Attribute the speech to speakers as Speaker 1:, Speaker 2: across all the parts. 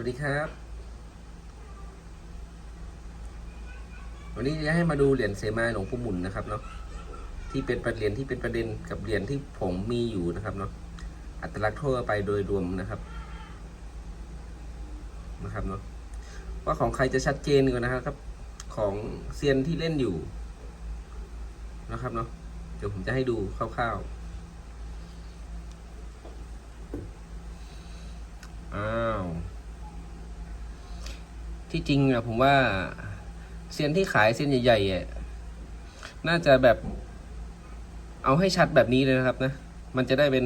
Speaker 1: วัสดีครับ วันนี้จะให้มาดูเหรียญเสมาหลวงปู่หมุนนะครับเนาะที่เป็นประเด็นที่เป็นประเด็นกับเหรียญที่ผมมีอยู่นะครับเนาะอัตลักษณ์ทั่วไปโดยรวมนะครับนะครับเนาะว่าของใครจะชัดเจนกว่านะครับ ของเซียนที่เล่นอยู่นะครับเนาะเดี๋ยวผมจะให้ดูคร่าวๆอ้าว ที่จริงอะผมว่าเซียนที่ขายเส้นใหญ่ๆอะน่าจะแบบเอาให้ชัดแบบนี้เลยนะครับนะ มันจะได้เป็น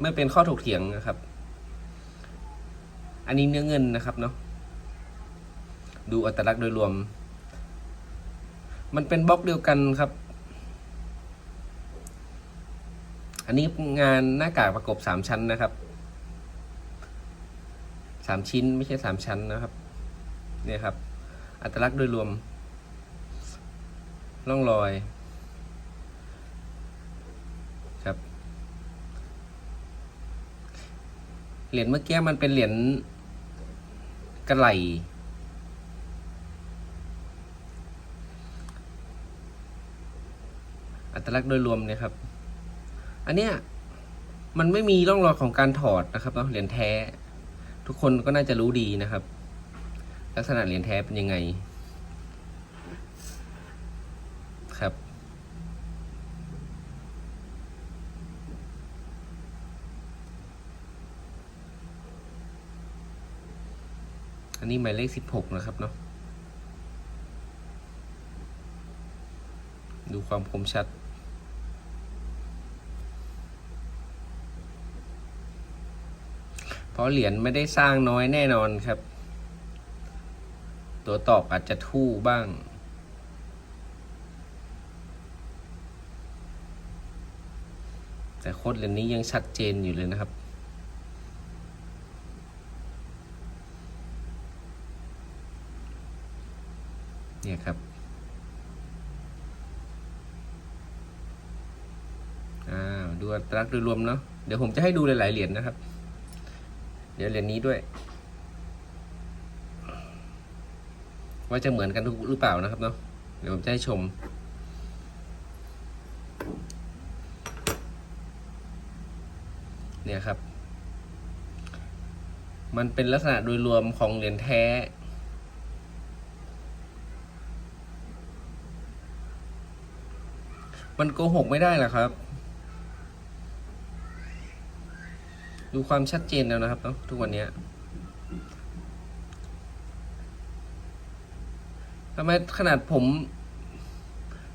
Speaker 1: ไม่เป็นข้อถกเถียงนะครับ อันนี้เนื้อเงินนะครับเนาะ ดูอัตลักษณ์โดยรวม มันเป็นบล็อกเดียวกันครับ อันนี้งานหน้ากากประกบสามชั้นนะครับ สามชิ้นไม่ใช่สามชั้นนะครับ เนี่ยครับ อัตลักษณ์โดยรวมร่องรอยครับเหรียญเมื่อกี้มันเป็นเหรียญกระไหลอัตลักษณ์โดยรวมเนี่ยครับ อันเนี้ยมันไม่มีร่องรอยของการถอดนะครับเนาะเหรียญแท้ ทุกคนก็น่าจะรู้ดีนะครับ ลักษณะเหรียญแท้เป็นยังไง ครับ อันนี้หมายเลขสิบหกนะครับเนาะดูความคมชัดเพราะเหรียญไม่ได้สร้างน้อยแน่นอนครับ ตัวตอกอาจจะทู่บ้าง แต่โคดเหรียญนี้ยังชัดเจนอยู่เลยนะครับเนี่ยครับอ่าดูอัตลักโดยรวมเนาะเดี๋ยวผมจะให้ดูหลายๆเหรียญนะครับ เดี๋ยวเหรียญนี้ด้วย ว่าจะเหมือนกันหรือเปล่านะครับเนาะเดี๋ยวผมจะให้ชม เนี่ยครับ มันเป็นลักษณะโดยรวมของเหรียญแท้มันโกหกไม่ได้หรอครับ ดูความชัดเจนแล้วนะครับเนาะทุกวันนี้ ทำไมขนาดผม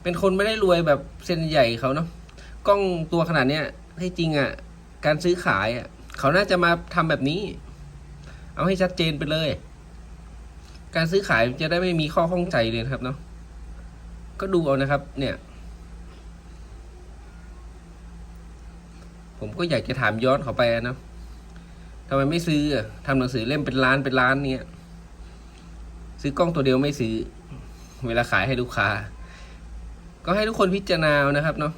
Speaker 1: เป็นคนไม่ได้รวยแบบเส้นใหญ่เขาเนาะกล้องตัวขนาดเนี้ยที่จริงอะ่ะ การซื้อขายอะ่ะ เขาน่าจะมาทำแบบนี้ เอาให้ชัดเจนไปเลย การซื้อขายจะได้ไม่มีข้อข้องใจเลยครับเนาะก็ดูเอานะครับ เนี่ย ผมก็อยากจะถามย้อนเขาไปนะทำไมไม่ซื้อทำหนังสือเล่มเป็นล้านเป็นล้านเนี่ย ซื้อกล้องตัวเดียวไม่ซื้อ เวลาขายให้ลูกค้า ก็ให้ทุกคนพิจารณานะครับเนาะ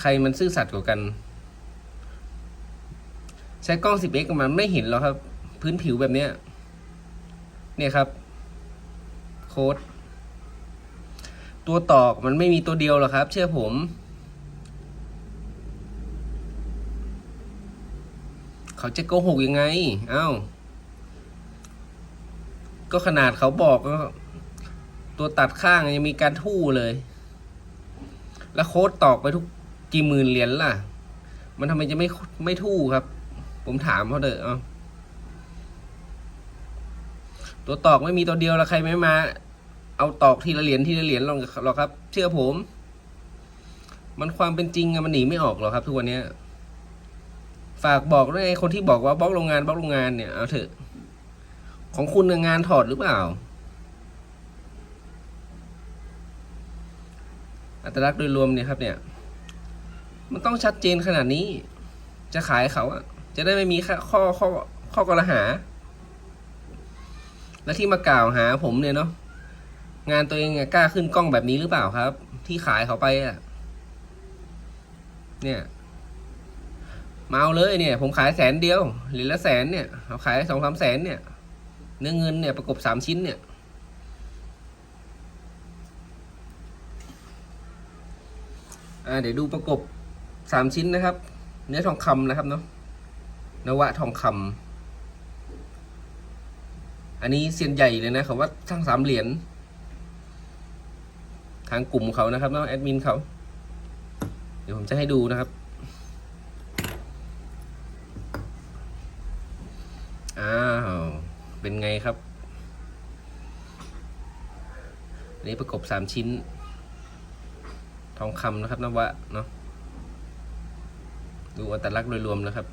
Speaker 1: ใครมันซื่อสัตย์กว่ากัน ใช้กล้อง 10x มันไม่เห็นหรอกครับ พื้นผิวแบบเนี้ย เนี่ยครับ โค้ดตัวตอกมันไม่มีตัวเดียวหรอกครับ เชื่อผม เขาจะโกหกยังไง เอ้า ก็ขนาดเขาบอกก็ ตัวตัดข้างยังมีการทู่เลย แล้วโค้ดตอกไปทุกกี่หมื่นเหรียญล่ะ มันทำไมจะไม่ไม่ทู่ครับ ผมถามเขาเถอะเอาตัวตอกไม่มีตัวเดียวแล้วใครไม่มา เอาตอกทีละเหรียญทีละเหรียญหรอกหรอกครับ เชื่อผม มันความเป็นจริงอะมันหนีไม่ออกหรอกครับ ทุกวันนี้ฝากบอกด้วยไอ้คนที่บอกว่าบล็อกโรงงานบล็อกโรงงานเนี่ยเอาเถอะ ของคุณงานถอดหรือเปล่า อัตลักษณ์โดยรวมเนี่ยครับเนี่ย มันต้องชัดเจนขนาดนี้ จะขายเขาอะจะได้ไม่มีข้อข้อข้อกล่าวหา และที่มากล่าวหาผมเนี่ยเนาะงานตัวเองอะกล้าขึ้นกล้องแบบนี้หรือเปล่าครับ ที่ขายเขาไปอะเนี่ยมาเอาเลยเนี่ย ผมขายแสนเดียวหรียญละแสนเนี่ยเอาขายสองสามแสนเนี่ย เนื้อเงินเนี่ยประกบสามชิ้นเนี่ย อ่าเดี๋ยวดูประกบสามชิ้นนะครับ เนื้อทองคำนะครับเนาะนวะทองคำอันนี้เซียนใหญ่เลยนะเขาว่าทั้งสามเหรียญทางกลุ่มเขานะครับเนาะแอดมินเขา เดี๋ยวผมจะให้ดูนะครับอ้าวเป็นไงครับอันนี้ประกบสามชิ้น ทองคำนะครับนวะเนาะดูอัตลักษณ์โดยรวมนะครับ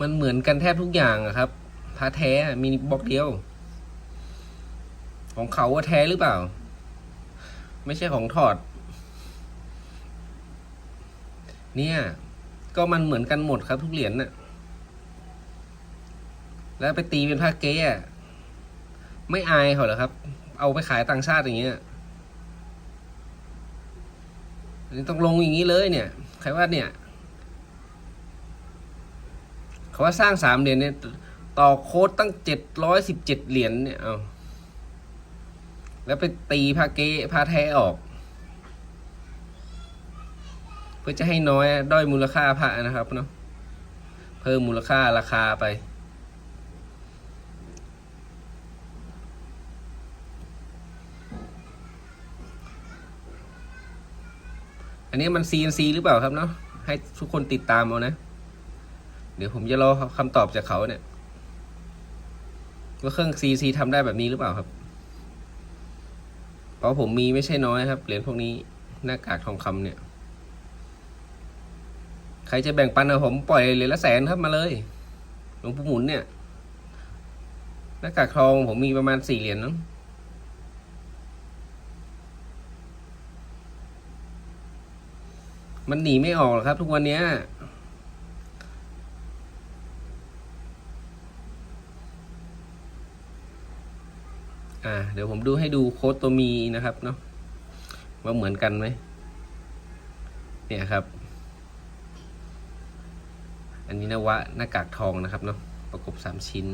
Speaker 1: มันเหมือนกันแทบทุกอย่างอะครับพาแท้มีบล็อกเดียว ของเขาว่าแท้หรือเปล่า ไม่ใช่ของถอด เนี่ย ก็มันเหมือนกันหมดครับทุกเหรียญน่ะ แล้วไปตีเป็นผ้าเก๊ไม่อายเขาเหรอครับ เอาไปขายต่างชาติอย่างเงี้ยอันนี้ ต้องลงอย่างนี้เลยเนี่ยใครว่าเนี่ยเขาว่าสร้างสามเหรียญเนี่ยต่อโค้ดตั้งเจ็ดร้อยสิบเจ็ดเหรียญเนี่ยเอาแล้วไปตีผ้าเก๊ผ้าแท้ออก เพื่อจะให้น้อยด้อยมูลค่าพระนะครับเนาะเพิ่มมูลค่าราคาไป อันนี้มัน CNC หรือเปล่าครับเนาะให้ทุกคนติดตามเอานะ เดี๋ยวผมจะรอคำตอบจากเขาเนี่ยว่าเครื่อง CNC ทำได้แบบนี้หรือเปล่าครับ เพราะผมมีไม่ใช่น้อยครับเหรียญพวกนี้หน้ากากทองคำเนี่ย ใครจะแบ่งปันเอาผมปล่อยเหรียญละแสนครับมาเลยหลวงปู่หมุนเนี่ยหน้ากากทองผมมีประมาณสี่เหรียญเนอะ มันหนีไม่ออกหรอกครับ ทุกวันเนี้ยอ่าเดี๋ยวผมดูให้ดูโค้ดตัวมีนะครับเนาะว่าเหมือนกันไหมเนี่ยครับ อันนี้นวะหน้ากากทองนะครับเนาะประกบสามชิ้น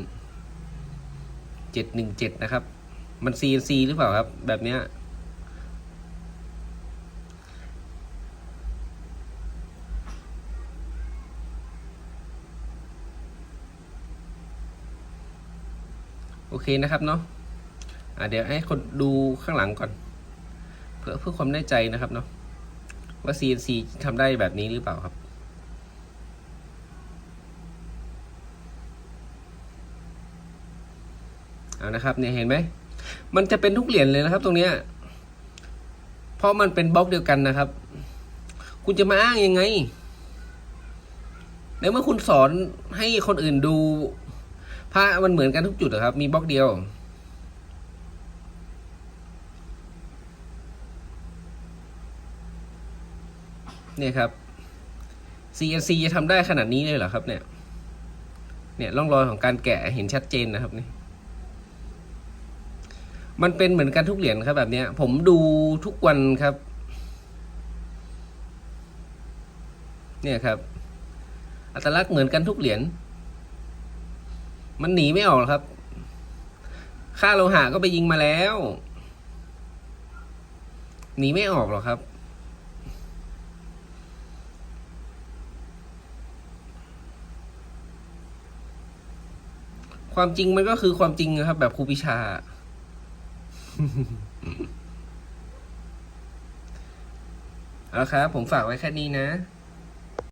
Speaker 1: เจ็ดหนึ่งเจ็ดนะครับ มัน CNC หรือเปล่าครับ แบบเนี้ย โอเคนะครับเนาะอ่าเดี๋ยวให้คนดูข้างหลังก่อน เพื่อเพื่อความแน่ใจนะครับเนาะว่า CNC ทำได้แบบนี้หรือเปล่าครับเอานะครับเนี่ยเห็นไหมมันจะเป็นทุกเหรียญเลยนะครับ ตรงเนี้ยเพราะมันเป็นบล็อกเดียวกันนะครับ คุณจะมาอ้างยังไงในเมื่อคุณสอนให้คนอื่นดู พระมันเหมือนกันทุกจุดอะครับ มีบล็อกเดียว เนี่ยครับ CNC จะทำได้ขนาดนี้เลยเหรอครับ เนี่ย เนี่ยร่องรอยของการแกะเห็นชัดเจนนะครับนี่มันเป็นเหมือนกันทุกเหรียญครับแบบเนี้ยผมดูทุกวันครับ เนี่ยครับ อัตลักษณ์เหมือนกันทุกเหรียญ มันหนีไม่ออกหรอกครับ ค่าโลหะก็ไปยิงมาแล้ว หนีไม่ออกหรอกครับ ความจริงมันก็คือความจริงนะครับ แบบครูปิชา เอาละครับ ผมฝากไว้แค่นี้นะ